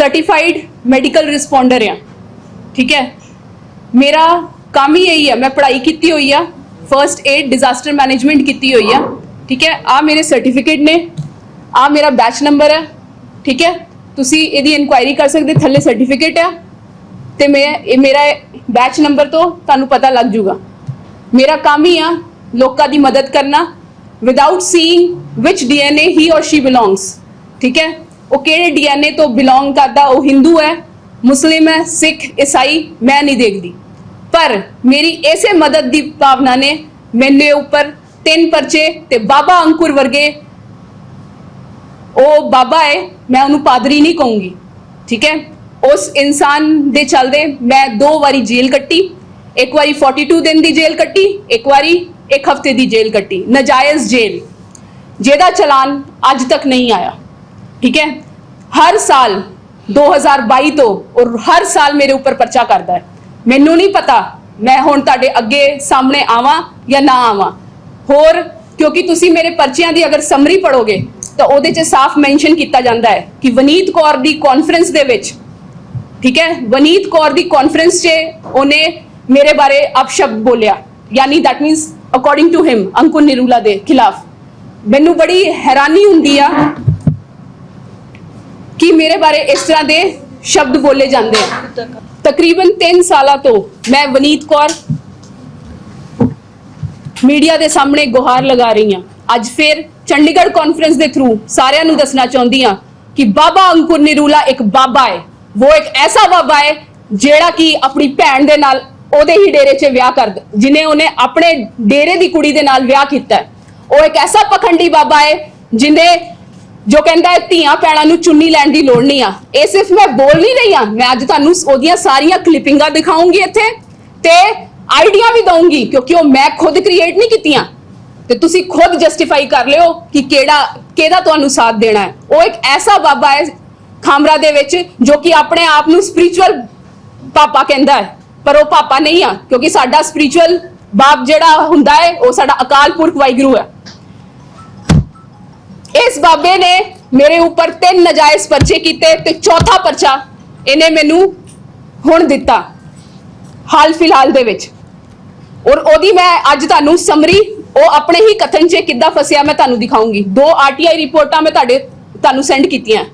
Certified medical responder ਆ ਠੀਕ ਹੈ? ਮੇਰਾ ਕੰਮ ਹੀ ਇਹੀ ਹੈ। ਮੈਂ ਪੜ੍ਹਾਈ ਕੀਤੀ ਹੋਈ ਆ। ਫਰਸਟ ਏਡ ਡਿਜ਼ਾਸਟਰ ਮੈਨੇਜਮੈਂਟ ਕੀਤੀ ਹੋਈ ਆ। ਠੀਕ ਹੈ? ਆ ਮੇਰੇ ਸਰਟੀਫਿਕੇਟ ਨੇ। ਆ ਮੇਰਾ ਬੈਚ ਨੰਬਰ ਹੈ। ਠੀਕ ਹੈ? ਤੁਸੀਂ ਇਹਦੀ ਇਨਕੁਆਇਰੀ ਕਰ ਸਕਦੇ, ਥੱਲੇ ਸਰਟੀਫਿਕੇਟ ਆ। ਤੇ ਮੈਂ ਇਹ ਮੇਰਾ ਬੈਚ ਨੰਬਰ ਤੋਂ ਤੁਹਾਨੂੰ ਪਤਾ ਲੱਗ ਜੂਗਾ ਮੇਰਾ ਕੰਮ ਹੀ ਆ ਲੋਕਾਂ ਦੀ ਮਦਦ ਕਰਨਾ। Without seeing which DNA he or she belongs ਠੀਕ ਹੈ? ਉਹ ਕਿਹੜੇ ਡੀਐਨਏ ਤੋਂ ਬਿਲੋਂਗ ਕਰਦਾ, ਉਹ ਹਿੰਦੂ ਹੈ, ਮੁਸਲਿਮ ਹੈ, ਸਿੱਖ, ਈਸਾਈ, ਮੈਂ ਨਹੀਂ ਦੇਖਦੀ। ਪਰ ਮੇਰੀ ਇਸੇ ਮਦਦ ਦੀ ਭਾਵਨਾ ਨੇ ਮੇਰੇ ਉੱਪਰ ਤਿੰਨ ਪਰਚੇ ਤੇ ਬਾਬਾ ਅੰਕੁਰ ਵਰਗੇ ਉਹ ਬਾਬਾ ਹੈ, ਮੈਂ ਉਹਨੂੰ ਪਾਦਰੀ ਨਹੀਂ ਕਹੂੰਗੀ, ਠੀਕ ਹੈ? ਉਸ ਇਨਸਾਨ ਦੇ ਚਲਦੇ ਮੈਂ ਦੋ ਵਾਰੀ ਜੇਲ੍ਹ ਕੱਟੀ, ਇੱਕ ਵਾਰੀ 42 ਦਿਨ ਦੀ ਜੇਲ੍ਹ ਕੱਟੀ, ਇੱਕ ਵਾਰੀ ਇੱਕ ਹਫ਼ਤੇ ਦੀ ਜੇਲ੍ਹ ਕੱਟੀ, ਨਜਾਇਜ਼ ਜੇਲ੍ਹ। ਜਿਹਦਾ ਚਲਾਨ ਅੱਜ ਤੱਕ ਨਹੀਂ ਆਇਆ, ਠੀਕ ਹੈ? ਹਰ ਸਾਲ 2022 ਤੋਂ ਔਰ ਹਰ ਸਾਲ ਮੇਰੇ ਉੱਪਰ ਪਰਚਾ ਕਰਦਾ ਹੈ। ਮੈਨੂੰ ਨਹੀਂ ਪਤਾ ਮੈਂ ਹੁਣ ਤੁਹਾਡੇ ਅੱਗੇ ਸਾਹਮਣੇ ਆਵਾਂ ਜਾਂ ਨਾ ਆਵਾਂ। ਹੋਰ, ਕਿਉਂਕਿ ਤੁਸੀਂ ਮੇਰੇ ਪਰਚਿਆਂ ਦੀ ਅਗਰ ਸਮਰੀ ਪੜੋਗੇ ਤਾਂ ਉਹਦੇ 'ਚ ਸਾਫ਼ ਮੈਂਸ਼ਨ ਕੀਤਾ ਜਾਂਦਾ ਹੈ ਕਿ ਵਨੀਤ ਕੌਰ ਦੀ ਕਾਨਫਰੰਸ ਦੇ ਵਿੱਚ, ਠੀਕ ਹੈ, ਵਨੀਤ ਕੌਰ ਦੀ ਕਾਨਫਰੰਸ 'ਚ ਉਹਨੇ ਮੇਰੇ ਬਾਰੇ ਅਪਸ਼ਬਦ ਬੋਲਿਆ। ਯਾਨੀ that means according to him Ankur Nirula ਦੇ ਖਿਲਾਫ। ਮੈਨੂੰ ਬੜੀ ਹੈਰਾਨੀ ਹੁੰਦੀ ਆ ਕਿ ਮੇਰੇ ਬਾਰੇ ਇਸ ਤਰ੍ਹਾਂ ਦੇ ਸ਼ਬਦ ਬੋਲੇ ਜਾਂਦੇ ਆ। ਤਕਰੀਬਨ 3 ਸਾਲਾਂ ਤੋਂ ਮੈਂ ਵਨੀਤ ਕੌਰ ਮੀਡੀਆ ਦੇ ਸਾਹਮਣੇ ਗੁਹਾਰ ਲਗਾ ਰਹੀ ਹਾਂ। ਅੱਜ ਫਿਰ ਚੰਡੀਗੜ੍ਹ ਕਾਨਫਰੰਸ ਦੇ ਥਰੂ ਸਾਰਿਆਂ ਨੂੰ ਦੱਸਣਾ ਚਾਹੁੰਦੀ ਹਾਂ ਕਿ ਬਾਬਾ ਅੰਕੁਰ ਨਿਰੂਲਾ ਇੱਕ ਬਾਬਾ ਹੈ। ਉਹ ਇੱਕ ਐਸਾ ਬਾਬਾ ਹੈ ਜਿਹੜਾ ਕਿ ਆਪਣੀ ਭੈਣ ਦੇ ਨਾਲ ਉਹਦੇ ਹੀ ਡੇਰੇ 'ਚ ਵਿਆਹ ਕਰ ਦ- ਜਿਨੇ ਉਹਨੇ ਆਪਣੇ ਡੇਰੇ ਦੀ ਕੁੜੀ ਦੇ ਨਾਲ ਵਿਆਹ ਕੀਤਾ ਉਹ ਇੱਕ ਐਸਾ ਪਖੰਡੀ ਬਾਬਾ ਹੈ ਜਿਨੇ ਜੋ ਕਹਿੰਦਾ ਹੈ, ਧੀਆਂ ਭੈਣਾਂ ਨੂੰ ਚੁੰਨੀ ਲੈਣ ਦੀ ਲੋੜ ਨਹੀਂ ਆ। ਇਹ ਸਿਰਫ ਮੈਂ ਬੋਲ ਨਹੀਂ ਰਹੀ ਆ ਮੈਂ ਅੱਜ ਤੁਹਾਨੂੰ ਉਹਦੀਆਂ ਸਾਰੀਆਂ ਕਲਿੱਪਿੰਗਾਂ ਦਿਖਾਉਂਗੀ ਇੱਥੇ ਤੇ ਆਈਡੀਆ ਵੀ ਦਊਂਗੀ, ਕਿਉਂਕਿ ਉਹ ਮੈਂ ਖੁਦ ਕ੍ਰੀਏਟ ਨਹੀਂ ਕੀਤੀਆਂ। ਤੇ ਤੁਸੀਂ ਖੁਦ ਜਸਟੀਫਾਈ ਕਰ ਲਿਓ ਕਿ ਕਿਹੜਾ ਕਿਹਦਾ ਤੁਹਾਨੂੰ ਸਾਥ ਦੇਣਾ ਹੈ। ਉਹ ਇੱਕ ਐਸਾ ਬਾਬਾ ਹੈ ਖਾਮਰਾ ਦੇ ਵਿੱਚ ਜੋ ਕਿ ਆਪਣੇ ਆਪ ਨੂੰ ਸਪਿਰਚੁਅਲ ਪਾਪਾ ਕਹਿੰਦਾ ਹੈ। ਪਰ ਉਹ ਪਾਪਾ ਨਹੀਂ ਆ, ਕਿਉਂਕਿ ਸਾਡਾ ਸਪਿਰਚੁਅਲ ਬਾਪ ਜਿਹੜਾ ਹੁੰਦਾ ਹੈ, ਉਹ ਸਾਡਾ ਅਕਾਲ ਪੁਰਖ ਵਾਹਿਗੁਰੂ ਹੈ। ਇਸ ਬਾਬੇ ਨੇ ਮੇਰੇ ਉੱਪਰ ਤਿੰਨ ਨਜਾਇਜ਼ ਪਰਚੇ ਕੀਤੇ ਤੇ ਚੌਥਾ ਪਰਚਾ ਇਹਨੇ ਮੈਨੂੰ ਹੁਣ ਦਿੱਤਾ, ਹਾਲ ਫਿਲਹਾਲ ਦੇ ਵਿੱਚ। ਔਰ ਉਹਦੀ ਮੈਂ ਅੱਜ ਤੁਹਾਨੂੰ ਸਮਰੀ ਉਹ ਆਪਣੇ ਹੀ ਕਥਨ 'ਚ ਕਿੱਦਾਂ ਫਸਿਆ ਮੈਂ ਤੁਹਾਨੂੰ ਦਿਖਾਉਂਗੀ। ਦੋ ਆਰਟੀਆਈ ਰਿਪੋਰਟਾਂ ਮੈਂ ਤੁਹਾਡੇ, ਤੁਹਾਨੂੰ ਸੈਂਡ ਕੀਤੀਆਂ।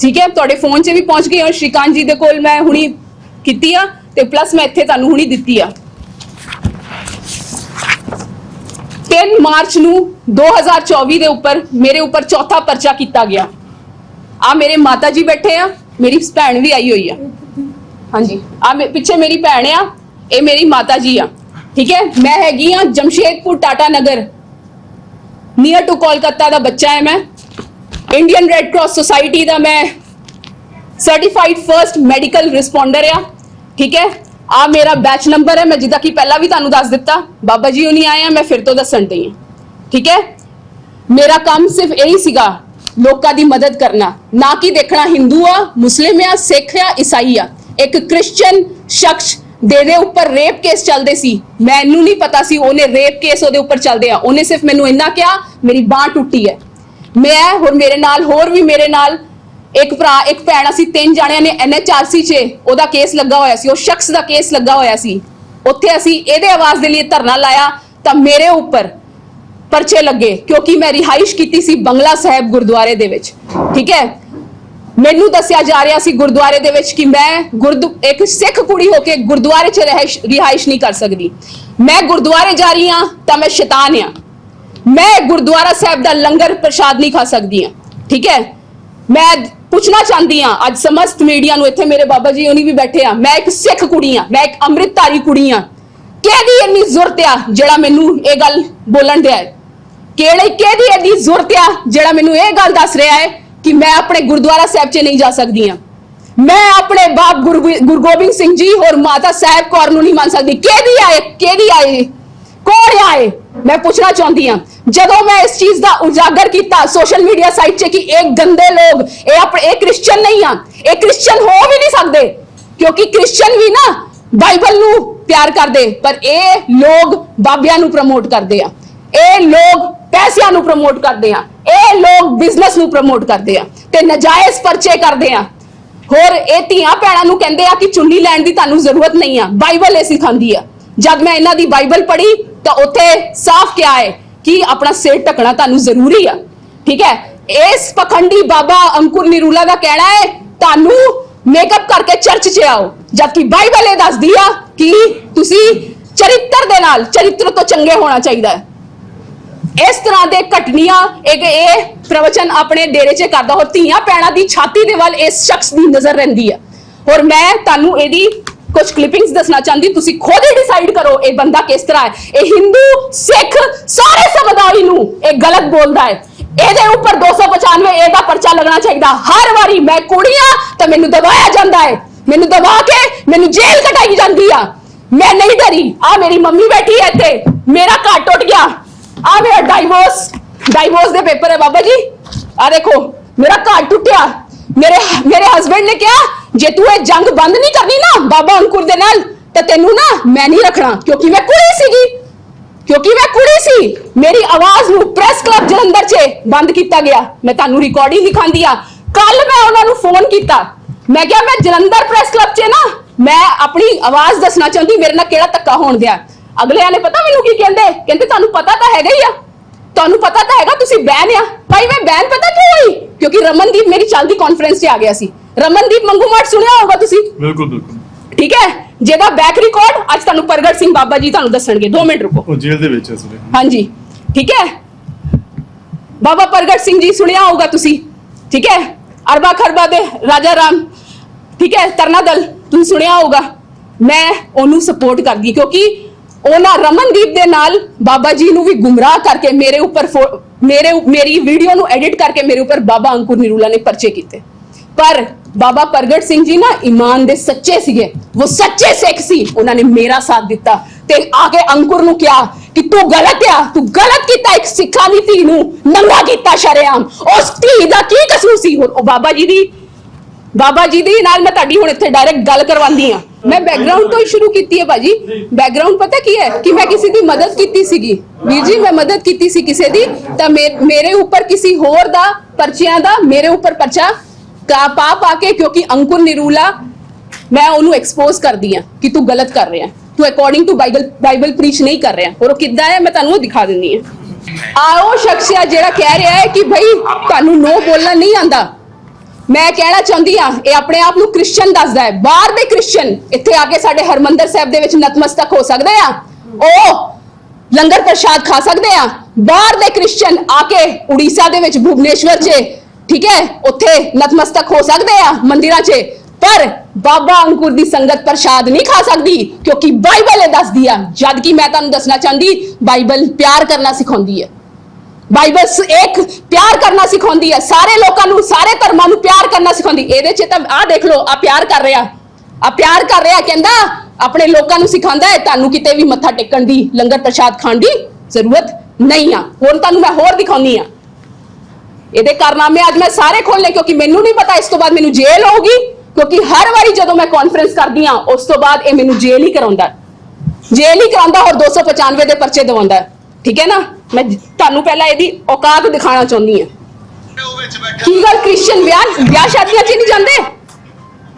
ਠੀਕ ਹੈ? ਤੁਹਾਡੇ ਫੋਨ 'ਚ ਵੀ ਪਹੁੰਚ ਗਈ ਔਰ ਸ਼੍ਰੀਕਾਂਤ ਜੀ ਦੇ ਕੋਲ ਮੈਂ ਹੁਣੀ ਕੀਤੀ ਆ, ਤੇ ਪਲੱਸ ਮੈਂ ਇੱਥੇ ਤੁਹਾਨੂੰ ਹੁਣੀ ਦਿੱਤੀ ਆ। 3 ਮਾਰਚ ਨੂੰ 2024 ਦੇ ਉੱਪਰ ਮੇਰੇ ਉੱਪਰ ਚੌਥਾ ਪਰਚਾ ਕੀਤਾ ਗਿਆ। ਆ ਮੇਰੇ ਮਾਤਾ ਜੀ ਬੈਠੇ ਆ, ਮੇਰੀ ਭੈਣ ਵੀ ਆਈ ਹੋਈ ਆ। ਹਾਂਜੀ, ਆ ਪਿੱਛੇ ਮੇਰੀ ਭੈਣ ਆ, ਇਹ ਮੇਰੀ ਮਾਤਾ ਜੀ ਆ। ਠੀਕ ਹੈ, ਮੈਂ ਹੈਗੀ ਆ ਜਮਸ਼ੇਦਪੁਰ ਟਾਟਾ ਨਗਰ। ਨੀਅਰ ਟੂ ਕੋਲਕਾਤਾ ਦਾ ਬੱਚਾ ਹੈ ਮੈਂ। ਇੰਡੀਅਨ ਰੈੱਡ ਕਰਾਸ ਸੁਸਾਇਟੀ ਦਾ ਮੈਂ ਸਰਟੀਫਾਈਡ ਫਰਸਟ ਮੈਡੀਕਲ ਰਿਸਪੌਂਡਰ ਆ। ਠੀਕ ਹੈ ਆ ਮੇਰਾ ਬੈਚ ਨੰਬਰ ਹੈ, ਮੈਂ ਜਿੱਦਾਂ ਕਿ ਪਹਿਲਾਂ ਵੀ ਤੁਹਾਨੂੰ ਦੱਸ ਦਿੱਤਾ। ਬਾਬਾ ਜੀ ਹੁਣੀ ਆਏ ਆ, ਮੈਂ ਫਿਰ ਤੋਂ ਦੱਸਣ ਡਈ ਹਾਂ। ਠੀਕ ਹੈ? ਮੇਰਾ ਕੰਮ ਸਿਰਫ ਇਹੀ ਸੀਗਾ, ਲੋਕਾਂ ਦੀ ਮਦਦ ਕਰਨਾ। ਨਾ ਕਿ ਦੇਖਣਾ ਹਿੰਦੂ ਆ ਮੁਸਲਿਮ ਆ ਸਿੱਖ ਆ ਈਸਾਈ ਆ। ਇੱਕ ਕ੍ਰਿਸਚੀਅਨ ਸ਼ਖਸ ਦੇ ਦੇ ਉੱਪਰ ਰੇਪ ਕੇਸ ਚੱਲਦੇ ਸੀ। ਮੈਨੂੰ ਨਹੀਂ ਪਤਾ ਸੀ ਉਹਨੇ ਰੇਪ ਕੇਸ ਉਹਦੇ ਉੱਪਰ ਚੱਲਦੇ ਆ। ਉਹਨੇ ਸਿਰਫ ਮੈਨੂੰ ਇੰਨਾ ਕਿਹਾ, ਮੇਰੀ ਬਾਹ ਟੁੱਟੀ ਹੈ। ਮੈਂ ਹੁਣ ਮੇਰੇ ਨਾਲ, ਹੋਰ ਵੀ ਮੇਰੇ ਨਾਲ ਇੱਕ ਭਰਾ, ਇੱਕ ਭੈਣ, ਅਸੀਂ ਤਿੰਨ ਜਾਣਿਆਂ ਨੇ ਐਨਐਚਆਰਸੀ 'ਚ ਉਹਦਾ ਕੇਸ ਲੱਗਾ ਹੋਇਆ ਸੀ, ਉਹ ਸ਼ਖਸ ਦਾ ਕੇਸ ਲੱਗਾ ਹੋਇਆ ਸੀ। ਉੱਥੇ ਅਸੀਂ ਇਹਦੇ ਆਵਾਜ਼ ਦੇ ਲਈ ਧਰਨਾ ਲਾਇਆ ਤਾਂ ਮੇਰੇ ਉੱਪਰ ਪਰਚੇ ਲੱਗੇ, ਕਿਉਂਕਿ ਮੈਂ ਰਿਹਾਇਸ਼ ਕੀਤੀ ਸੀ ਬੰਗਲਾ ਸਾਹਿਬ ਗੁਰਦੁਆਰੇ ਦੇ ਵਿੱਚ। ਠੀਕ ਹੈ? ਮੈਨੂੰ ਦੱਸਿਆ ਜਾ ਰਿਹਾ ਸੀ ਗੁਰਦੁਆਰੇ ਦੇ ਵਿੱਚ ਕਿ ਮੈਂ ਗੁਰਦੁ, ਇੱਕ ਸਿੱਖ ਕੁੜੀ ਹੋ ਕੇ ਗੁਰਦੁਆਰੇ 'ਚ ਰਹਿਸ਼, ਰਿਹਾਇਸ਼ ਨਹੀਂ ਕਰ ਸਕਦੀ। ਮੈਂ ਗੁਰਦੁਆਰੇ ਜਾ ਰਹੀ ਹਾਂ ਤਾਂ ਮੈਂ ਸ਼ੈਤਾਨ ਹਾਂ। ਮੈਂ ਗੁਰਦੁਆਰਾ ਸਾਹਿਬ ਦਾ ਲੰਗਰ ਪ੍ਰਸ਼ਾਦ ਨਹੀਂ ਖਾ ਸਕਦੀ ਹਾਂ। ਠੀਕ ਹੈ? ਮੈਂ ਪੁੱਛਣਾ ਚਾਹੁੰਦੀ ਹਾਂ ਅੱਜ ਸਮਸਤ ਮੀਡੀਆ ਨੂੰ ਇੱਥੇ ਮੇਰੇ ਬਾਬਾ ਜੀ ਉਹਨੀ ਵੀ ਬੈਠੇ ਆ। ਮੈਂ ਇੱਕ ਸਿੱਖ ਕੁੜੀ ਆ। ਮੈਂ ਇੱਕ ਅੰਮ੍ਰਿਤਧਾਰੀ ਕੁੜੀ ਆ। ਕਿਹਦੀ ਇੰਨੀ ਜ਼ਰੂਰਤ ਆ ਜਿਹੜਾ ਮੈਨੂੰ ਇਹ ਗੱਲ ਬੋਲਣ ਦਿਆ ਹੈ? ਕਿਹੜੀ ਕਿਹਦੀ ਇੰਨੀ ਜ਼ਰੂਰਤ ਆ ਜਿਹੜਾ ਮੈਨੂੰ ਇਹ ਗੱਲ ਦੱਸ ਰਿਹਾ ਹੈ ਕਿ ਮੈਂ ਆਪਣੇ ਗੁਰਦੁਆਰਾ ਸਾਹਿਬ 'ਚ ਨਹੀਂ ਜਾ ਸਕਦੀ ਆ? ਮੈਂ ਆਪਣੇ ਬਾਪ ਗੁਰੂ ਗੁਰੂ ਗੋਬਿੰਦ ਸਿੰਘ ਜੀ ਔਰ ਮਾਤਾ ਸਾਹਿਬ ਕੌਰ ਨੂੰ ਨਹੀਂ ਮੰਨ ਸਕਦੀ। ਕਿਹਦੀ ਆਏ ਕਿਹਦੀ ਆਏ ਕੌਣ ਆਏ ਮੈਂ ਪੁੱਛਣਾ ਚਾਹੁੰਦੀ ਹਾਂ, ਜਦੋਂ ਮੈਂ ਇਸ ਚੀਜ਼ ਦਾ ਉਜਾਗਰ ਕੀਤਾ ਸੋਸ਼ਲ ਮੀਡੀਆ ਸਾਈਟ 'ਚ ਕਿ ਇਹ ਗੰਦੇ ਲੋਕ, ਇਹ ਆਪਣੇ, ਇਹ ਕ੍ਰਿਸਚੀਅਨ ਨਹੀਂ ਆ, ਇਹ ਕ੍ਰਿਸਚੀਅਨ ਹੋ ਵੀ ਨਹੀਂ ਸਕਦੇ, ਕਿਉਂਕਿ ਕ੍ਰਿਸਚੀਅਨ ਵੀ ਨਾ ਬਾਈਬਲ ਨੂੰ ਪਿਆਰ ਕਰਦੇ, ਪਰ ਇਹ ਲੋਕ ਬਾਬਿਆਂ ਨੂੰ ਪ੍ਰਮੋਟ ਕਰਦੇ ਆ, ਇਹ ਲੋਕ ਪੈਸਿਆਂ ਨੂੰ ਪ੍ਰਮੋਟ ਕਰਦੇ ਆ, ਇਹ ਲੋਕ ਬਿਜ਼ਨਸ ਨੂੰ ਪ੍ਰਮੋਟ ਕਰਦੇ ਆ, ਤੇ ਨਜਾਇਜ਼ ਪਰਚੇ ਕਰਦੇ ਆ। ਹੋਰ ਇਹ ਧੀਆਂ ਭੈਣਾਂ ਨੂੰ ਕਹਿੰਦੇ ਆ ਕਿ ਚੁੰਨੀ ਲੈਣ ਦੀ ਤੁਹਾਨੂੰ ਜ਼ਰੂਰਤ ਨਹੀਂ ਆ, ਬਾਈਬਲ ਇਹ ਸਿਖਾਉਂਦੀ ਆ। ਜਦ ਮੈਂ ਇਹਨਾਂ ਦੀ ਬਾਈਬਲ ਪੜ੍ਹੀ ਤਾਂ ਉੱਥੇ ਸਾਫ਼ ਕਿਹਾ ਹੈ ਕਿ ਆਪਣਾ ਸਿਰ ਢਕਣਾ ਤੁਹਾਨੂੰ ਜ਼ਰੂਰੀ ਆ। ਠੀਕ ਹੈ? ਇਸ ਪਖੰਡੀ ਬਾਬਾ ਅੰਕੁਰ ਨਿਰੂਲਾ ਦਾ ਕਹਿਣਾ ਹੈ, ਤੁਹਾਨੂੰ ਮੇਕਅਪ ਕਰਕੇ ਚਰਚ 'ਚ ਆਓ। ਜਦਕਿ ਬਾਈਬਲ ਇਹ ਦੱਸਦੀ ਆ ਕਿ ਤੁਸੀਂ ਚਰਿੱਤਰ ਦੇ ਨਾਲ ਚਰਿੱਤਰ ਤੋਂ ਚੰਗੇ ਹੋਣਾ ਚਾਹੀਦਾ ਹੈ। ਇਸ ਤਰ੍ਹਾਂ ਦੇ ਘਟਨੀਆਂ, ਇੱਕ ਇਹ ਪ੍ਰਵਚਨ ਆਪਣੇ ਡੇਰੇ 'ਚ ਕਰਦਾ, ਹੋਰ ਧੀਆਂ ਪੈਣਾ ਦੀ ਛਾਤੀ ਦੇ ਵੱਲ ਇਸ ਸ਼ਖਸ ਦੀ ਨਜ਼ਰ ਰਹਿੰਦੀ ਹੈ ਹੋਰ ਮੈਂ ਤੁਹਾਨੂੰ ਇਹਦੀ ਕੁਝ ਕਲਿੱਪਿੰਗਸ ਦੱਸਣਾ ਚਾਹੁੰਦੀ, ਤੁਸੀਂ ਖੁਦ ਹੀ ਡਿਸਾਈਡ ਕਰੋ ਇਹ ਬੰਦਾ ਕਿਸ ਤਰ੍ਹਾਂ ਹੈ। ਇਹ ਹਿੰਦੂ ਸਿੱਖ ਸਾਰੇ ਸਮੁਦਾਇ ਨੂੰ ਇਹ ਗਲਤ ਬੋਲਦਾ ਹੈ। ਇਹਦੇ ਉੱਪਰ 295 ਇਹਦਾ ਪਰਚਾ ਲੱਗਣਾ ਚਾਹੀਦਾ। ਹਰ ਵਾਰੀ ਮੈਂ ਕੁੜੀਆਂ ਤਾਂ ਮੈਨੂੰ ਦਬਾਇਆ ਜਾਂਦਾ ਹੈ। ਮੈਨੂੰ ਦਬਾ ਕੇ ਮੈਨੂੰ ਜੇਲ੍ਹ ਕਟਾਈ ਜਾਂਦੀ ਆ। ਮੈਂ ਨਹੀਂ ਡਰੀ। ਆ ਮੇਰੀ ਮੰਮੀ ਬੈਠੀ ਹੈ ਇੱਥੇ। ਮੇਰਾ ਘਰ ਟੁੱਟ ਗਿਆ। ਆ ਮੇਰਾ ਡਾਈਵੋਰਸ ਡਾਈਵੋਰਸ ਦੇ ਪੇਪਰ ਹੈ ਬਾਬਾ ਜੀ। ਆ ਦੇਖੋ, ਮੇਰਾ ਘਰ ਟੁੱਟਿਆ। ਮੇਰੇ ਮੇਰੇ ਹਸਬੰਡ ਨੇ ਕਿਹਾ ਜੇ ਤੂੰ ਇਹ ਜੰਗ ਬੰਦ ਨਹੀਂ ਕਰਨੀ ਨਾ, ਬਾਬਾ ਅੰਕੁਰ ਦੇ ਨਾਲ, ਤਾਂ ਤੈਨੂੰ ਨਾ ਮੈਂ ਨਹੀਂ ਰੱਖਣਾ, ਕਿਉਂਕਿ ਮੈਂ ਕੁੜੀ ਸੀਗੀ। ਕਿਉਂਕਿ ਮੈਂ ਕੁੜੀ ਸੀ, ਮੇਰੀ ਆਵਾਜ਼ ਨੂੰ ਪ੍ਰੈਸ ਕਲੱਬ ਜਲੰਧਰ 'ਚ ਬੰਦ ਕੀਤਾ ਗਿਆ। ਮੈਂ ਤੁਹਾਨੂੰ ਰਿਕਾਰਡਿੰਗ ਦਿਖਾਉਂਦੀ ਆ। ਕੱਲ ਮੈਂ ਉਹਨਾਂ ਨੂੰ ਫੋਨ ਕੀਤਾ। ਮੈਂ ਕਿਹਾ, ਮੈਂ ਜਲੰਧਰ ਪ੍ਰੈਸ ਕਲੱਬ 'ਚ ਨਾ, ਮੈਂ ਆਪਣੀ ਆਵਾਜ਼ ਦੱਸਣਾ ਚਾਹੁੰਦੀ, ਮੇਰੇ ਨਾਲ ਕਿਹੜਾ ਧੱਕਾ ਹੋਣ ਦਿਆ? ਅਗਲਿਆਂ ਨੇ ਪਤਾ ਮੈਨੂੰ ਕੀ ਕਹਿੰਦੇ? ਕਹਿੰਦੇ, ਤੁਹਾਨੂੰ ਪਤਾ ਤਾਂ ਹੈਗਾ ਹੀ ਆ। ਤੁਹਾਨੂੰ ਪਤਾ ਤਾਂ ਹੈਗਾ, ਤੁਸੀਂ ਬੈਨ ਆ। ਭਾਈ, ਮੈਂ ਬੈਨ ਪਤਾ ਕਿਉਂ ਹੋਈ? ਕਿਉਂਕਿ ਰਮਨਦੀਪ ਮੇਰੀ ਚੱਲਦੀ ਕਾਨਫਰੰਸ 'ਚ ਆ ਗਿਆ ਸੀ। ਰਮਨਦੀਪ ਮੰਗੂਮਾਟ ਸੁਣਿਆ ਹੋਗਾ ਤੁਸੀਂ? ਬਿਲਕੁਲ ਬਿਲਕੁਲ। ਠੀਕ ਹੈ? ਜਿਹਦਾ ਬੈਕ ਰਿਕਾਰਡ ਅੱਜ ਤੁਹਾਨੂੰ ਪ੍ਰਗਟ ਸਿੰਘ ਬਾਬਾ ਜੀ ਤੁਹਾਨੂੰ ਦੱਸਣਗੇ। 2 ਮਿੰਟ ਰੁਕੋ। ਉਹ ਜੇਲ੍ਹ ਦੇ ਵਿੱਚ ਹੈ ਵੇਲੇ ਹਾਂਜੀ। ਠੀਕ ਹੈ? ਬਾਬਾ ਪ੍ਰਗਟ ਸਿੰਘ ਜੀ ਸੁਣਿਆ ਹੋਊਗਾ ਤੁਸੀਂ? ਠੀਕ ਹੈ? ਅਰਬਾ ਖਰਬਾ ਦੇ ਰਾਜਾ ਰਾਮ। ਠੀਕ ਹੈ? ਤਰਨਾ ਦਲ ਤੁਸੀਂ ਸੁਣਿਆ ਹੋਊਗਾ। ਮੈਂ ਉਹਨੂੰ ਸਪੋਰਟ ਕਰਦੀ ਕਿਉਂਕਿ ਉਹਨਾਂ ਰਮਨਦੀਪ ਦੇ ਨਾਲ ਬਾਬਾ ਜੀ ਨੂੰ ਵੀ ਗੁੰਮਰਾਹ ਕਰਕੇ ਮੇਰੇ ਉੱਪਰ ਮੇਰੇ ਮੇਰੀ ਵੀਡੀਓ ਨੂੰ ਐਡਿਟ ਕਰਕੇ ਮੇਰੇ ਉੱਪਰ ਬਾਬਾ ਅੰਕੁਰ ਨਿਰੂਲਾ ਨੇ ਪਰਚੇ ਕੀਤੇ। ਪਰ ਬਾਬਾ ਪ੍ਰਗਟ ਸਿੰਘ ਜੀ ਨਾ ਈਮਾਨ ਦੇ ਸੱਚੇ ਸੀਗੇ। ਉਹ ਸੱਚੇ ਸਿੱਖ ਸੀ। ਉਹਨਾਂ ਨੇ ਮੇਰਾ ਸਾਥ ਦਿੱਤਾ। ਤੇ ਆ ਕੇ ਅੰਕੁਰ ਨੂੰ ਕਿਹਾ ਕਿ ਤੂੰ ਗਲਤ ਆ। ਤੂੰ ਗਲਤ ਕੀਤਾ। ਇੱਕ ਸਿੱਖਾਂ ਦੀ ਧੀ ਨੂੰ ਨੰਗਾ ਕੀਤਾ ਸ਼ਰੇਆਮ। ਉਸ ਧੀ ਦਾ ਕੀ ਕਸੂਰ ਸੀ? ਹੁਣ ਉਹ ਬਾਬਾ ਜੀ ਦੀ ਬਾਬਾ ਜੀ ਦੇ ਨਾਲ ਮੈਂ ਤੁਹਾਡੀ ਹੁਣ ਇੱਥੇ ਡਾਇਰੈਕਟ ਗੱਲ ਕਰਵਾਉਂਦੀ ਆ ਮੈਂ ਬੈਕਗ੍ਰਾਉਂਡ ਤੋਂ ਹੀ ਸ਼ੁਰੂ ਕੀਤੀ ਹੈ ਭਾਜੀ। ਬੈਕਗ੍ਰਾਉਂਡ ਪਤਾ ਕੀ ਹੈ? ਕਿ ਮੈਂ ਕਿਸੇ ਦੀ ਮਦਦ ਕੀਤੀ ਸੀਗੀ। ਵੀਰ ਜੀ ਮੈਂ ਮਦਦ ਕੀਤੀ ਸੀ ਕਿਸੇ ਦੀ। ਤਾਂ ਮੇਰੇ ਉੱਪਰ ਕਿਸੇ ਹੋਰ ਦਾ ਪਰਚਿਆਂ ਦਾ ਮੇਰੇ ਉੱਪਰ ਪਰਚਾ ਪਾ ਪਾ ਕੇ ਕਿਉਂਕਿ ਅੰਕੁਰ ਨਿਰੂਲਾ, ਮੈਂ ਉਹਨੂੰ ਐਕਸਪੋਜ਼ ਕਰਦੀ ਆ ਕਿ ਤੂੰ ਗਲਤ ਕਰ ਰਿਹਾ ਤੂੰ according to Bible Bible preach ਨਹੀਂ ਕਰ ਰਿਹਾ। ਔਰ ਉਹ ਕਿੱਦਾਂ ਹੈ, ਮੈਂ ਤੁਹਾਨੂੰ ਦਿਖਾ ਦਿੰਦੀ ਆ ਆਓ ਸ਼ਖਸ ਆ ਜਿਹੜਾ ਕਹਿ ਰਿਹਾ ਹੈ ਕਿ ਭਾਈ ਤੁਹਾਨੂੰ ਨੋ ਬੋਲਣਾ ਨਹੀਂ ਆਂਦਾ ਮੈਂ ਕਹਿਣਾ ਚਾਹੁੰਦੀ ਆ ਇਹ ਆਪਣੇ ਆਪ ਨੂੰ ਕ੍ਰਿਸਚੀਅਨ ਦੱਸਦਾ ਹੈ। ਬਾਹਰ ਦੇ ਕ੍ਰਿਸਚੀਅਨ ਇੱਥੇ ਆ ਕੇ ਸਾਡੇ ਹਰਮੰਦਰ ਸਾਹਿਬ ਦੇ ਵਿੱਚ ਨਤਮਸਤਕ ਹੋ ਸਕਦੇ ਆ? ਉਹ ਲੰਗਰ ਪ੍ਰਸ਼ਾਦ ਖਾ ਸਕਦੇ ਆ? ਬਾਹਰ ਦੇ ਕ੍ਰਿਸਚੀਅਨ ਆ ਕੇ ਉੜੀਸਾ ਦੇ ਵਿੱਚ ਭੁਵਨੇਸ਼ਵਰ 'ਚ ਠੀਕ ਹੈ? ਉੱਥੇ ਨਤਮਸਤਕ ਹੋ ਸਕਦੇ ਆ ਮੰਦਿਰਾਂ 'ਚ। ਪਰ ਬਾਬਾ ਅੰਕੁਰ ਦੀ ਸੰਗਤ ਪ੍ਰਸ਼ਾਦ ਨਹੀਂ ਖਾ ਸਕਦੀ, ਕਿਉਂਕਿ ਬਾਈਬਲ ਇਹ ਦੱਸਦੀ ਆ। ਜਦ ਕਿ ਮੈਂ ਤੁਹਾਨੂੰ ਦੱਸਣਾ ਚਾਹੁੰਦੀ, ਬਾਈਬਲ ਪਿਆਰ ਕਰਨਾ ਸਿਖਾਉਂਦੀ ਹੈ। ਬਾਈਬਲ ਸ- ਇੱਕ ਪਿਆਰ ਕਰਨਾ ਸਿਖਾਉਂਦੀ ਹੈ। ਸਾਰੇ ਲੋਕਾਂ ਨੂੰ, ਸਾਰੇ ਧਰਮਾਂ ਨੂੰ ਪਿਆਰ ਕਰਨਾ ਸਿਖਾਉਂਦੀ। ਇਹਦੇ 'ਚ ਤਾਂ ਆਹ ਦੇਖ ਲਓ ਆ ਪਿਆਰ ਕਰ ਰਿਹਾ। ਆ ਪਿਆਰ ਕਰ ਰਿਹਾ ਕਹਿੰਦਾ, ਆਪਣੇ ਲੋਕਾਂ ਨੂੰ ਸਿਖਾਉਂਦਾ ਹੈ, ਤੁਹਾਨੂੰ ਕਿਤੇ ਵੀ ਮੱਥਾ ਟੇਕਣ ਦੀ, ਲੰਗਰ ਪ੍ਰਸ਼ਾਦ ਖਾਣ ਦੀ ਜ਼ਰੂਰਤ ਨਹੀਂ ਆ। ਹੁਣ ਤੁਹਾਨੂੰ ਮੈਂ ਹੋਰ ਦਿਖਾਉਣੀ ਆ। ਇਹਦੇ ਕਾਰਨਾਮੇ ਅੱਜ ਮੈਂ ਸਾਰੇ ਖੋਲਨੇ ਕਿਉਂਕਿ ਮੈਨੂੰ ਨਹੀਂ ਪਤਾ ਇਸ ਤੋਂ ਬਾਅਦ ਮੈਨੂੰ ਜੇਲ੍ਹ ਹੋਊਗੀ, ਕਿਉਂਕਿ ਹਰ ਵਾਰੀ ਜਦੋਂ ਮੈਂ ਕਾਨਫਰੰਸ ਕਰਦੀ ਆ ਉਸ ਤੋਂ ਬਾਅਦ ਇਹ ਮੈਨੂੰ ਜੇਲ੍ਹ ਹੀ ਕਰਾਉਂਦਾ ਜੇਲ੍ਹ ਹੀ ਕਰਾਉਂਦਾ ਹੋਰ 295 ਦੇ ਪਰਚੇ ਦਵਾਉਂਦਾ ਠੀਕ ਹੈ ਨਾ? ਮੈਂ ਤੁਹਾਨੂੰ ਪਹਿਲਾਂ ਇਹਦੀ ਔਕਾਤ ਦਿਖਾਉਣਾ ਚਾਹੁੰਦੀ ਹਾਂ। ਕੀ ਗੱਲ ਕ੍ਰਿਸਚੀਅਨ ਵਿਆਹ ਵਿਆਹ ਸ਼ਾਦੀਆਂ 'ਚ ਨਹੀਂ ਜਾਂਦੇ?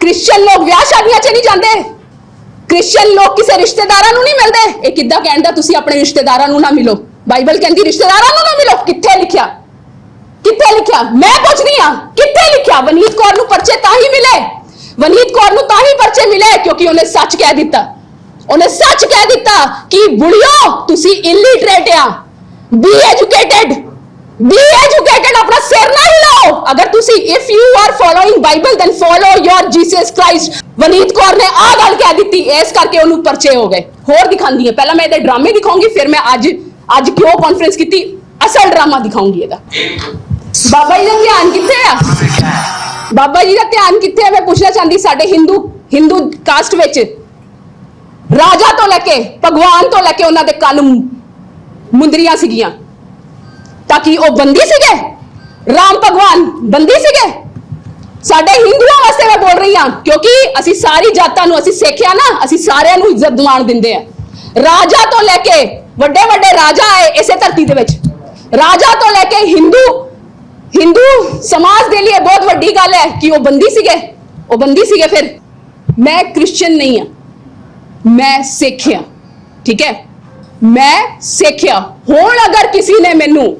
ਕ੍ਰਿਸਚੀਅਨ ਲੋਕ ਵਿਆਹ ਸ਼ਾਦੀਆਂ 'ਚ ਨਹੀਂ ਜਾਂਦੇ? ਕ੍ਰਿਸਚੀਅਨ ਲੋਕ ਕਿਸੇ ਰਿਸ਼ਤੇਦਾਰਾਂ ਨੂੰ ਨਹੀਂ ਮਿਲਦੇ? ਇਹ ਕਿੱਦਾਂ ਕਹਿੰਦਾ ਤੁਸੀਂ ਆਪਣੇ ਰਿਸ਼ਤੇਦਾਰਾਂ ਨੂੰ ਨਾ ਮਿਲੋ? ਬਾਈਬਲ ਕਹਿੰਦੀ ਰਿਸ਼ਤੇਦਾਰਾਂ ਨੂੰ ਨਾ ਮਿਲੋ? ਕਿੱਥੇ ਲਿਖਿਆ? ਕਿੱਥੇ ਲਿਖਿਆ? ਮੈਂ ਪੁੱਛਦੀ ਆ ਕਿੱਥੇ ਲਿਖਿਆ? ਵਨੀਤ ਕੌਰ ਨੂੰ ਪਰਚੇ ਤਾਂ ਹੀ ਮਿਲੇ। ਵਨੀਤ ਕੌਰ ਨੂੰ ਤਾਂ ਹੀ ਪਰਚੇ ਮਿਲੇ ਕਿਉਂਕਿ ਉਹਨੇ ਸੱਚ ਕਹਿ ਦਿੱਤਾ। ਉਹਨੇ ਸੱਚ ਕਹਿ ਦਿੱਤਾ ਕਿ, ਬੁੜਿਓ, ਤੁਸੀਂ ਇਲਿਟਰੇਟ ਆ। ਬੀ ਐਜੂਕੇਟਿਡ ਬੀ ਐਜੂਕੇਟਿਡ ਆਪਣਾ ਸਿਰ ਨਾ ਹਿਲਾਓ। ਅਗਰ ਤੁਸੀਂ if you are following Bible then follow your Jesus Christ Vaneet Kaur ਨੇ ਆਹ ਗੱਲ ਕਹਿ ਦਿੱਤੀ, ਇਸ ਕਰਕੇ ਉਹਨੂੰ ਪਰਚੇ ਹੋ ਗਏ। ਹੋਰ ਦਿਖਾਉਂਦੀ ਹੈ। ਪਹਿਲਾਂ ਮੈਂ ਇਹਦੇ ਡਰਾਮੇ ਦਿਖਾਉਂਗੀ, ਫਿਰ ਮੈਂ ਅੱਜ ਅੱਜ ਕਿਉਂ ਕਾਨਫਰੰਸ ਕੀਤੀ? ਅਸਲ ਡਰਾਮਾ ਦਿਖਾਉਂਗੀ ਇਹਦਾ। ਬਾਬਾ ਜੀ ਦਾ ਧਿਆਨ ਕਿੱਥੇ ਆ? ਬਾਬਾ ਜੀ ਦਾ ਧਿਆਨ ਕਿੱਥੇ ਆ? ਮੈਂ ਪੁੱਛਣਾ ਚਾਹੁੰਦੀ ਸਾਡੇ ਹਿੰਦੂ ਹਿੰਦੂ ਕਾਸਟ ਵਿੱਚ। ਰਾਜਾ ਤੋਂ ਲੈ ਕੇ, ਭਗਵਾਨ ਤੋਂ ਲੈ ਕੇ ਉਹਨਾਂ ਦੇ ਕੰਨ ਮੁੰਦਰੀਆਂ ਸੀਗੀਆਂ। ਤਾਂ ਕਿ ਉਹ ਬੰਦੀ ਸੀਗੇ? ਰਾਮ ਭਗਵਾਨ ਬੰਦੀ ਸੀਗੇ? ਸਾਡੇ ਹਿੰਦੂਆਂ ਵਾਸਤੇ ਮੈਂ ਬੋਲ ਰਹੀ ਹਾਂ, ਕਿਉਂਕਿ ਅਸੀਂ ਸਾਰੀ ਜਾਤਾਂ ਨੂੰ ਅਸੀਂ ਸਿੱਖਿਆ ਨਾ, ਅਸੀਂ ਸਾਰਿਆਂ ਨੂੰ ਇੱਜ਼ਤ ਦਿਵਾਣ ਦਿੰਦੇ ਆ। ਰਾਜਾ ਤੋਂ ਲੈ ਕੇ ਵੱਡੇ ਵੱਡੇ ਰਾਜਾ ਆਏ ਇਸੇ ਧਰਤੀ ਦੇ ਵਿੱਚ। ਰਾਜਾ ਤੋਂ ਲੈ ਕੇ ਹਿੰਦੂ ਹਿੰਦੂ ਸਮਾਜ ਦੇ ਲਈ ਬਹੁਤ ਵੱਡੀ ਗੱਲ ਹੈ ਕਿ ਉਹ ਬੰਦੀ ਸੀਗੇ। ਉਹ ਬੰਦੀ ਸੀਗੇ ਫਿਰ। ਮੈਂ ਕ੍ਰਿਸਚੀਅਨ ਨਹੀਂ ਆ ਮੈਂ ਸਿੱਖ ਹਾਂ। ਠੀਕ ਹੈ? ਮੈਂ ਸਿੱਖ ਹਾਂ। ਹੁਣ ਅਗਰ ਕਿਸੇ ਨੇ ਮੈਨੂੰ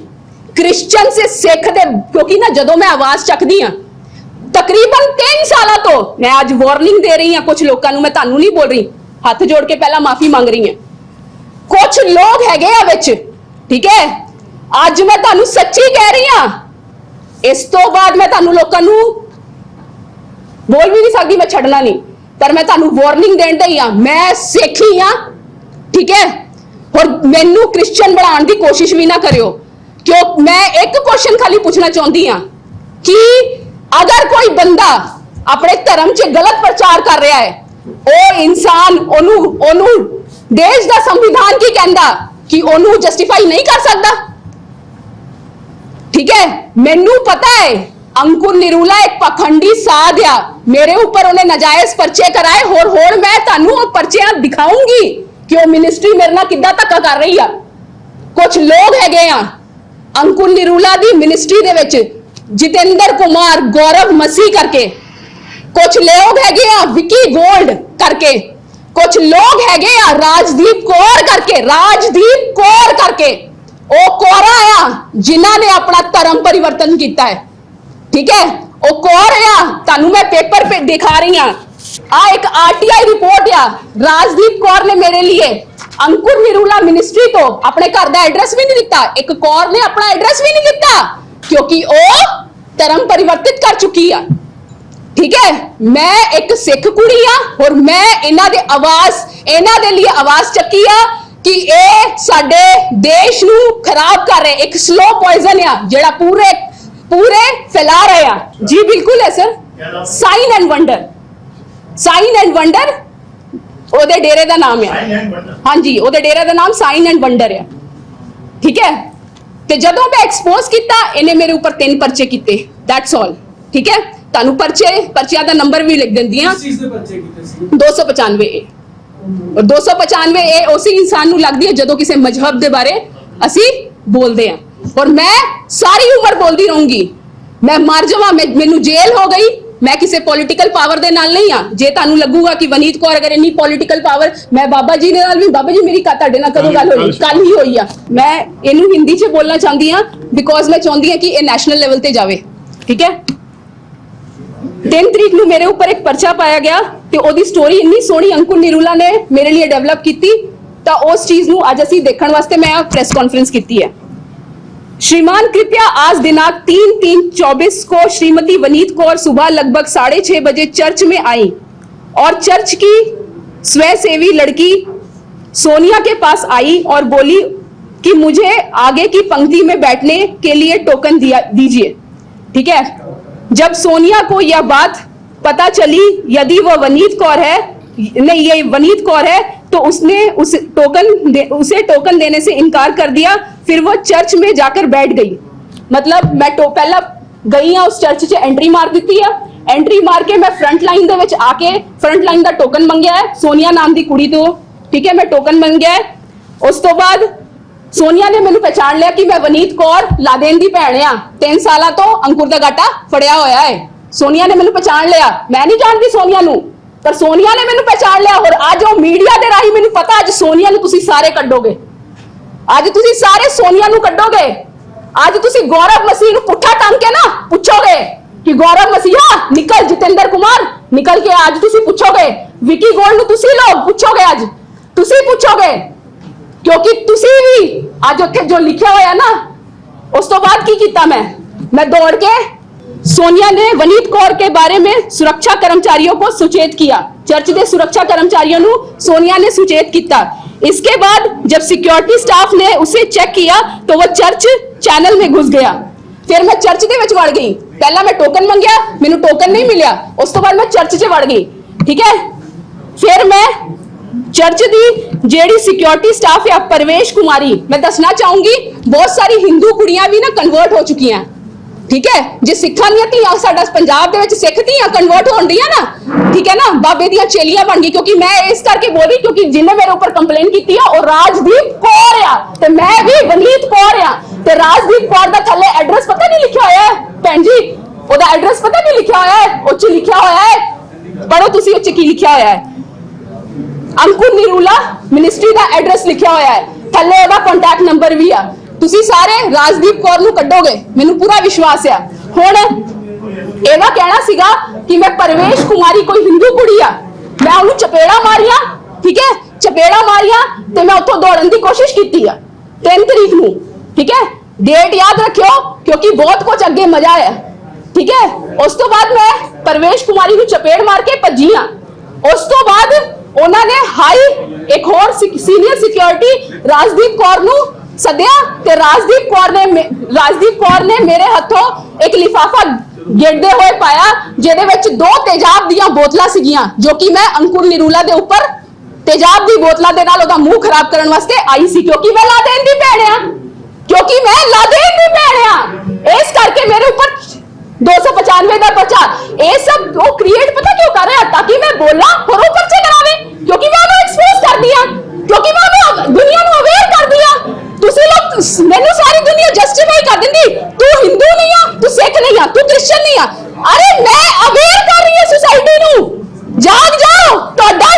ਕ੍ਰਿਸਚੀਅਨ ਸੇ ਸਿੱਖ ਦੇ ਕਿਉਂਕਿ ਨਾ ਜਦੋਂ ਮੈਂ ਆਵਾਜ਼ ਚੱਕਦੀ ਆ ਤਕਰੀਬਨ 3 ਸਾਲਾਂ ਤੋਂ ਮੈਂ ਅੱਜ ਵਾਰਨਿੰਗ ਦੇ ਰਹੀ ਹਾਂ ਕੁਝ ਲੋਕਾਂ ਨੂੰ। ਮੈਂ ਤੁਹਾਨੂੰ ਨਹੀਂ ਬੋਲ ਰਹੀ। ਹੱਥ ਜੋੜ ਕੇ ਪਹਿਲਾਂ ਮਾਫੀ ਮੰਗ ਰਹੀ ਹਾਂ। ਕੁਝ ਲੋਕ ਹੈਗੇ ਆ ਵਿੱਚ। ਠੀਕ ਹੈ? ਅੱਜ ਮੈਂ ਤੁਹਾਨੂੰ ਸੱਚੀ ਕਹਿ ਰਹੀ ਹਾਂ ਇਸ ਤੋਂ ਬਾਅਦ ਮੈਂ ਤੁਹਾਨੂੰ ਲੋਕਾਂ ਨੂੰ ਬੋਲ ਵੀ ਨਹੀਂ ਸਕਦੀ, ਮੈਂ ਛੱਡਣਾ ਨਹੀਂ। ਪਰ ਮੈਂ ਤੁਹਾਨੂੰ ਵਾਰਨਿੰਗ ਦੇਣ ਦਈ ਆ ਮੈਂ ਸਿੱਖੀ ਆ ਠੀਕ ਹੈ? ਹੋਰ ਮੈਨੂੰ ਕ੍ਰਿਸਚੀਅਨ ਬਣਾਉਣ ਦੀ ਕੋਸ਼ਿਸ਼ ਵੀ ਨਾ ਕਰਿਓ। ਕਿਉਂ? ਮੈਂ ਇੱਕ ਕੁਐਸਚਨ ਖਾਲੀ ਪੁੱਛਣਾ ਚਾਹੁੰਦੀ ਆ ਕਿ ਅਗਰ ਕੋਈ ਬੰਦਾ ਆਪਣੇ ਧਰਮ 'ਚ ਗਲਤ ਪ੍ਰਚਾਰ ਕਰ ਰਿਹਾ ਹੈ, ਉਹ ਇਨਸਾਨ ਉਹਨੂੰ ਉਹਨੂੰ ਦੇਸ਼ ਦਾ ਸੰਵਿਧਾਨ ਕੀ ਕਹਿੰਦਾ? ਕਿ ਉਹਨੂੰ ਜਸਟੀਫਾਈ ਨਹੀਂ ਕਰ ਸਕਦਾ? ਠੀਕ ਹੈ? ਮੈਨੂੰ ਪਤਾ ਹੈ, ਅੰਕੁਰ ਨਿਰੂਲਾ ਇੱਕ ਪਖੰਡੀ ਸਾਧ ਆ। ਮੇਰੇ ਉੱਪਰ ਉਹਨੇ ਨਜਾਇਜ਼ ਪਰਚੇ ਕਰਾਏ, ਹੋਰ ਹੋਰ ਮੈਂ ਤੁਹਾਨੂੰ ਉਹ ਪਰਚਿਆਂ ਦਿਖਾਉਂਗੀ ਕਿ ਉਹ ਮਿਨਿਸਟਰੀ ਮੇਰੇ ਨਾਲ ਕਿੱਦਾਂ ਧੱਕਾ ਕਰ ਰਹੀ ਆ। ਕੁਝ ਲੋਕ ਹੈਗੇ ਆ, ਅੰਕੁਰ ਨਿਰੂਲਾ ਦੀ ਮਿਨਿਸਟਰੀ ਦੇ ਵਿੱਚ, ਜਤਿੰਦਰ ਕੁਮਾਰ, ਗੌਰਵ ਮਸੀਹ ਕਰਕੇ। ਕੁਝ ਲੋਕ ਹੈਗੇ ਆ, ਵਿਕੀ ਗੋਲਡ ਕਰਕੇ। ਕੁਝ ਲੋਕ ਹੈਗੇ ਆ, ਰਾਜਦੀਪ ਕੌਰ ਕਰਕੇ, ਰਾਜਦੀਪ ਕੌਰ ਕਰਕੇ। ਉਹ ਕੌਰਾ ਆ, ਜਿਨ੍ਹਾਂ ਨੇ ਆਪਣਾ ਧਰਮ ਪਰਿਵਰਤਨ ਕੀਤਾ ਹੈ। ਠੀਕ ਹੈ? ਉਹ ਕੌਰ ਆ, ਤੁਹਾਨੂੰ ਮੈਂ ਪੇਪਰ ਤੇ ਦਿਖਾ ਰਹੀ ਆ ਆ ਇੱਕ ਆਰਟੀਆਈ ਰਿਪੋਰਟ ਆ, ਰਾਜਦੀਪ ਕੌਰ ਨੇ ਮੇਰੇ ਲਈ ਅੰਕੁਰ ਨਿਰੂਲਾ ਮਿਨਿਸਟਰੀ ਤੋਂ ਆਪਣੇ ਘਰ ਦਾ ਐਡਰੈਸ ਵੀ ਨਹੀਂ ਦਿੱਤਾ। ਇੱਕ ਕੌਰ ਨੇ ਆਪਣਾ ਐਡਰੈਸ ਵੀ ਨਹੀਂ ਦਿੱਤਾ, ਕਿਉਂਕਿ ਉਹ ਧਰਮ ਪਰਿਵਰਤਿਤ ਕਰ ਚੁੱਕੀ ਆ। ਠੀਕ ਹੈ? ਮੈਂ ਇੱਕ ਸਿੱਖ ਕੁੜੀ ਆ, ਔਰ ਮੈਂ ਇਹਨਾਂ ਦੇ ਆਵਾਜ਼, ਇਹਨਾਂ ਦੇ ਲਈ ਆਵਾਜ਼ ਚੱਕੀ ਆ ਕਿ ਇਹ ਸਾਡੇ ਦੇਸ਼ ਨੂੰ ਖਰਾਬ ਕਰ ਰਹੇ ਇੱਕ ਸਲੋ ਪੋਇਜ਼ਨ ਆ ਜਿਹੜਾ ਪੂਰੇ ਪੂਰੇ ਫੈਲਾ ਰਹੇ ਆ ਜੀ ਬਿਲਕੁਲ ਹੈ sir. Sign and wonder sign and wonder ਉਹਦੇ ਡੇਰੇ ਦਾ ਨਾਮ ਆ। ਹਾਂਜੀ ਉਹਦੇ ਡੇਰੇ ਦਾ ਨਾਮ ਸਾਈਨ ਐਂਡ ਵੰਡਰ ਆ। ਠੀਕ ਹੈ? ਤੇ ਜਦੋਂ ਮੈਂ ਐਕਸਪੋਜ਼ ਕੀਤਾ ਇਹਨੇ ਮੇਰੇ ਉੱਪਰ ਤਿੰਨ ਪਰਚੇ ਕੀਤੇ। ਦੈਟਸ ਆਲ ਠੀਕ ਹੈ? ਤੁਹਾਨੂੰ ਪਰਚੇ ਪਰਚਿਆਂ ਦਾ ਨੰਬਰ ਵੀ ਲਿਖ ਦਿੰਦੀ ਆ ਕਿਸ ਚੀਜ਼ ਦੇ ਬੱਚੇ ਕੀਤੇ ਸੀ? 295 ਏ ਔਰ 295 ਏ ਉਸੇ ਇਨਸਾਨ ਨੂੰ ਲੱਗਦੀ ਹੈ ਜਦੋਂ ਕਿਸੇ ਮਜਹਬ ਦੇ ਬਾਰੇ ਅਸੀਂ ਬੋਲਦੇ ਆ ਔਰ ਮੈਂ ਸਾਰੀ ਉਮਰ ਬੋਲਦੀ ਰਹੂੰਗੀ। ਮੈਂ ਮਰ ਜਾਵਾਂ ਮੈਨੂੰ ਜੇਲ੍ਹ ਹੋ ਗਈ ਮੈਂ ਕਿਸੇ ਪੋਲਿਟੀਕਲ ਪਾਵਰ ਦੇ ਨਾਲ ਨਹੀਂ ਆ ਜੇ ਤੁਹਾਨੂੰ ਲੱਗੂਗਾ ਕਿ ਵਨੀਤ ਕੌਰ ਅਗਰ ਇੰਨੀ ਪੋਲਿਟੀਕਲ ਪਾਵਰ ਮੈਂ ਬਾਬਾ ਜੀ ਦੇ ਨਾਲ ਵੀ ਬਾਬਾ ਜੀ ਮੇਰੀ ਕਾ ਤੁਹਾਡੇ ਨਾਲ ਕਦੋਂ ਗੱਲ ਹੋਈ? ਕੱਲ ਹੀ ਹੋਈ ਆ। ਮੈਂ ਇਹਨੂੰ ਹਿੰਦੀ 'ਚ ਬੋਲਣਾ ਚਾਹੁੰਦੀ ਆ ਬਿਕੋਜ਼ ਮੈਂ ਚਾਹੁੰਦੀ ਆ ਕਿ ਇਹ ਨੈਸ਼ਨਲ ਲੈਵਲ ਤੇ ਜਾਵੇ। ਠੀਕ ਹੈ? 3 ਤਰੀਕ ਨੂੰ ਮੇਰੇ ਉੱਪਰ ਇੱਕ ਪਰਚਾ ਪਾਇਆ ਗਿਆ ਤੇ ਉਹਦੀ ਸਟੋਰੀ ਇੰਨੀ ਸੋਹਣੀ ਅੰਕੁਰ ਨਿਰੂਲਾ ਨੇ ਮੇਰੇ ਲਈ ਡਿਵੈਲਪ ਕੀਤੀ ਤਾਂ ਉਸ ਚੀਜ਼ ਨੂੰ ਅੱਜ ਅਸੀਂ ਦੇਖਣ ਵਾਸਤੇ ਮੈਂ ਪ੍ਰੈਸ ਕਾਨਫਰੰਸ ਕੀਤੀ है श्रीमान कृपया आज दिनांक तीन तीन चौबीस को श्रीमती वनीत कौर सुबह लगभग साढ़े छह बजे चर्च में आई और चर्च की स्वयंसेवी लड़की सोनिया के पास आई और बोली कि मुझे आगे की पंक्ति में बैठने के लिए टोकन दिया दीजिए ठीक है जब सोनिया को यह बात पता चली यदि वह वनीत कौर है नहीं ये वनीत कौर है तो उसने उस टोकन दे, उसे टोकन देने से इनकार कर दिया फिर वो चर्च में जाकर बैठ गई मतलब मैं तो पहला ਗਈ ਆ ਉਸ ਚਰਚ 'ਚ ਐਂਟਰੀ ਮਾਰ ਦਿੱਤੀ ਆ ਐਂਟਰੀ ਮਾਰ ਕੇ ਮੈਂ ਫਰੰਟ ਲਾਈਨ ਦੇ ਵਿੱਚ ਆ ਕੇ ਫਰੰਟ ਲਾਈਨ ਦਾ ਟੋਕਨ ਮੰਗਿਆ ਹੈ ਸੋਨੀਆ ਨਾਮ ਦੀ ਕੁੜੀ ਤੋਂ ਠੀਕ ਹੈ ਮੈਂ ਟੋਕਨ ਮੰਗਿਆ ਹੈ ਉਸ ਤੋਂ ਬਾਅਦ ਸੋਨੀਆ ਨੇ ਮੈਨੂੰ ਪਛਾਣ ਲਿਆ ਕਿ ਮੈਂ ਵਨੀਤ ਕੌਰ ਲਾਦੇਨ ਦੀ ਭੈਣ ਆ। 3 ਸਾਲਾਂ ਤੋਂ ਅੰਕੁਰ ਦਾ ਗਾਟਾ ਫੜਿਆ ਹੋਇਆ ਹੈ। ਸੋਨੀਆ ਨੇ ਮੈਨੂੰ ਪਛਾਣ ਲਿਆ। ਮੈਂ ਨਹੀਂ ਜਾਣਦੀ ਸੋਨੀਆ ਨੂੰ, ਪਰ ਸੋਨੀਆ ਨੇ ਮੈਨੂੰ ਪਛਾਣ ਲਿਆ। ਹੋਰ ਅੱਜ ਉਹ ਮੀਡੀਆ ਦੇ ਰਾਹੀਂ ਮੈਨੂੰ ਪਤਾ ਅੱਜ ਸੋਨੀਆ ਨੂੰ ਤੁਸੀਂ ਸਾਰੇ ਕੱਢੋਗੇ। ਅੱਜ ਤੁਸੀਂ ਸਾਰੇ ਸੋਨੀਆ ਨੂੰ ਕੱਢੋਗੇ। ਅੱਜ ਤੁਸੀਂ ਗੌਰਵ ਮਸੀਹ ਨੂੰ ਪੁੱਠਾ ਟੰਗ ਕੇ ਨਾ ਪੁੱਛੋਗੇ ਕਿ ਗੌਰਵ ਮਸੀਹਾ, ਨਿਕਲ ਜਤਿੰਦਰ ਕੁਮਾਰ, ਨਿਕਲ ਕੇ ਅੱਜ ਤੁਸੀਂ ਪੁੱਛੋਗੇ। ਵਿਕੀ ਗੋਲਡ ਨੂੰ ਤੁਸੀਂ ਲੋਗ ਪੁੱਛੋਗੇ ਅੱਜ। ਤੁਸੀਂ ਪੁੱਛੋਗੇ ਕਿਉਂਕਿ ਤੁਸੀਂ ਵੀ ਅੱਜ ਉੱਥੇ ਜੋ ਲਿਖਿਆ ਹੋਇਆ ਨਾ ਉਸ ਤੋਂ ਬਾਅਦ ਕੀ ਕੀਤਾ मैं मैं दौड़ के सोनिया ने वनीत कौर के बारे में सुरक्षा कर्मचारियों को सुचेत किया चर्च के सुरक्षा कर्मचारियों ਨੂੰ सोनिया ने सुचेत किया इसके बाद जब सिक्योरिटी स्टाफ ने उसे चेक किया तो वो चर्च चैनल में घुस गया ਫਿਰ ਮੈਂ ਚਰਚ ਦੇ ਵਿੱਚ ਵੜ ਗਈ ਪਹਿਲਾਂ ਮੈਂ ਟੋਕਨ ਮੰਗਿਆ ਮੈਨੂੰ ਟੋਕਨ ਨਹੀਂ ਮਿਲਿਆ ਉਸ ਤੋਂ ਬਾਅਦ ਮੈਂ ਚਰਚ 'ਚ ਵੜ ਗਈ ਠੀਕ ਹੈ ਫਿਰ ਮੈਂ ਚਰਚ ਦੀ ਜਿਹੜੀ ਸਿਕਿਉਰਿਟੀ ਸਟਾਫ ਹੈ ਪਰਵੇਸ਼ ਕੁਮਾਰੀ, ਮੈਂ ਦੱਸਣਾ ਚਾਹੂੰਗੀ, ਬਹੁਤ ਸਾਰੀ ਹਿੰਦੂ ਕੁੜੀਆਂ ਵੀ ਨਾ ਕਨਵਰਟ ਹੋ ਚੁੱਕੀਆਂ। ਠੀਕ ਹੈ? ਜੇ ਸਿੱਖਾਂ ਦੀਆਂ ਧੀਆਂ ਸਾਡਾ ਪੰਜਾਬ ਦੇ ਵਿੱਚ ਸਿੱਖ ਧੀਆਂ ਕਨਵਰਟ ਹੋਣ ਡੀਆਂ ਨਾ, ਠੀਕ ਹੈ ਨਾ, ਬਾਬੇ ਦੀਆਂ ਚੇਲੀਆਂ ਬਣ ਗਈ ਕਿਉਂਕਿ ਮੈਂ ਇਸ ਕਰਕੇ ਬੋਲ ਰਹੀ, ਕਿਉਂਕਿ ਜਿਹਨੇ ਮੇਰੇ ਉੱਪਰ ਕੰਪਲੇਨ ਕੀਤੀ ਆ, ਉਹ ਰਾਜਦੀਪ ਕੌਰ ਆ, ਤੇ ਮੈਂ ਵੀ ਵਨੀਤ ਕੌਰ ਆ, ਤੇ ਰਾਜਦੀਪ ਕੌਰ ਦਾ ਥੱਲੇ ਐਡਰੈਸ ਪਤਾ ਨਹੀਂ ਲਿਖਿਆ ਹੋਇਆ ਭੈਣ ਜੀ, ਉਹਦਾ ਐਡਰੈਸ ਪਤਾ ਨਹੀਂ ਲਿਖਿਆ ਹੋਇਆ ਉਹ 'ਚ ਲਿਖਿਆ ਹੋਇਆ ਹੈ? ਪੜੋ ਤੁਸੀਂ, ਉਹ 'ਚ ਕੀ ਲਿਖਿਆ ਹੋਇਆ ਹੈ? ਅੰਕੁਰ ਨਿਰੂਲਾ ਮਿਨਿਸਟਰੀ ਦਾ ਐਡਰੈਸ ਲਿਖਿਆ ਹੋਇਆ ਹੈ। ਥੱਲੇ ਉਹਦਾ ਕੰਟੈਕਟ ਨੰਬਰ ਵੀ ਆ। ਤੁਸੀਂ ਸਾਰੇ ਰਾਜਦੀਪ ਕੌਰ ਨੂੰ ਕੱਢੋਗੇ। ਮੈਨੂੰ ਪੂਰਾ ਵਿਸ਼ਵਾਸ ਆ। ਹੁਣ ਇਹਦਾ ਕਹਿਣਾ ਸੀਗਾ ਕਿ ਮੈਂ ਪਰਵੇਸ਼ ਕੁਮਾਰੀ ਕੋਈ ਹਿੰਦੂ ਕੁੜੀ ਆ। ਮੈਂ ਉਹਨੂੰ ਚਪੇੜਾ ਮਾਰੀਆਂ, ਠੀਕ ਹੈ? ਚਪੇੜਾ ਮਾਰੀਆਂ ਤੇ ਮੈਂ ਉੱਥੋਂ ਦੌੜਨ ਦੀ ਕੋਸ਼ਿਸ਼ ਕੀਤੀ ਆ। 3 ਤਰੀਕ ਨੂੰ, ਠੀਕ ਹੈ? ਡੇਟ ਯਾਦ ਰੱਖਿਓ, ਕਿਉਂਕਿ ਬਹੁਤ ਕੁਝ ਅੱਗੇ ਮਜ਼ਾ ਹੈ ਠੀਕ ਹੈ? ਉਸ ਤੋਂ ਬਾਅਦ ਮੈਂ ਪਰਵੇਸ਼ ਕੁਮਾਰੀ ਨੂੰ ਚਪੇੜ ਮਾਰ ਕੇ ਭੱਜੀ ਆ। ਉਸ ਤੋਂ ਬਾਅਦ ਉਹਨਾਂ ਨੇ ਹਾਈ ਇੱਕ ਹੋਰ ਸੀਨੀਅਰ ਸਿਕਿਉਰਿਟੀ ਰਾਜਦੀਪ ਕੌਰ ਨੂੰ ਸੱਦਿਆ ਤੇ ਰਾਜਦੀਪ ਕੌਰ ਨੇ ਰਾਜਦੀਪ ਕੌਰ ਨੇ ਮੇਰੇ ਹੱਥੋਂ ਇੱਕ ਲਿਫਾਫਾ ਗੇੜਦੇ ਹੋਏ ਪਾਇਆ, ਜਿਹਦੇ ਵਿੱਚ ਦੋ ਤੇਜ਼ਾਬ ਦੀਆਂ ਬੋਤਲਾਂ ਸੀਗੀਆਂ, ਜੋ ਕਿ ਮੈਂ ਅੰਕੁਰ ਨਿਰੂਲਾ ਦੇ ਉੱਪਰ ਤੇਜ਼ਾਬ ਦੀ ਬੋਤਲਾਂ ਦੇ ਨਾਲ ਉਹਦਾ ਮੂੰਹ ਖਰਾਬ ਕਰਨ ਵਾਸਤੇ ਆਈ ਸੀ, ਕਿਉਂਕਿ ਮੈਂ ਲਾਦੇਨ ਦੀ ਭੈਣ ਆ। ਕਿਉਂਕਿ ਮੈਂ ਲਾਦੇਨ ਦੀ ਭੈਣ ਆ। ਇਸ ਕਰਕੇ ਮੇਰੇ ਉੱਪਰ 295 ਦਾ ਪਰਚਾ। ਇਹ ਸਭ ਉਹ ਕ੍ਰੀਏਟ ਕਿਉਂਕਿ ਮੈਂ ਉਹਨੂੰ ਐਕਸਪੋਜ਼ ਕਰਦੀ ਆ ਕਿਉਂਕਿ ਮੈਂ ਉਹਨੂੰ ਦੁਨੀਆ ਨੂੰ ਅਵੇਅਰ ਕਰਦੀ ਆ ਤੁਸੀਂ ਲੋਕ ਮੈਨੂੰ ਸਾਰੀ ਦੁਨੀਆ ਜਸਟੀਫਾਈ ਕਰ ਦਿੰਦੀ, ਤੂੰ ਹਿੰਦੂ ਨਹੀਂ ਆ, ਤੂੰ ਸਿੱਖ ਨਹੀਂ ਆ, ਤੂੰ ਕ੍ਰਿਸਚੀਅਨ ਨਹੀਂ ਆ। ਅਰੇ ਮੈਂ ਅਵੇਅਰ ਕਰ ਰਹੀ ਹਾਂ ਸੋਸਾਇਟੀ ਨੂੰ। ਜਾਗ ਜਾਓ, ਤੁਹਾਡਾ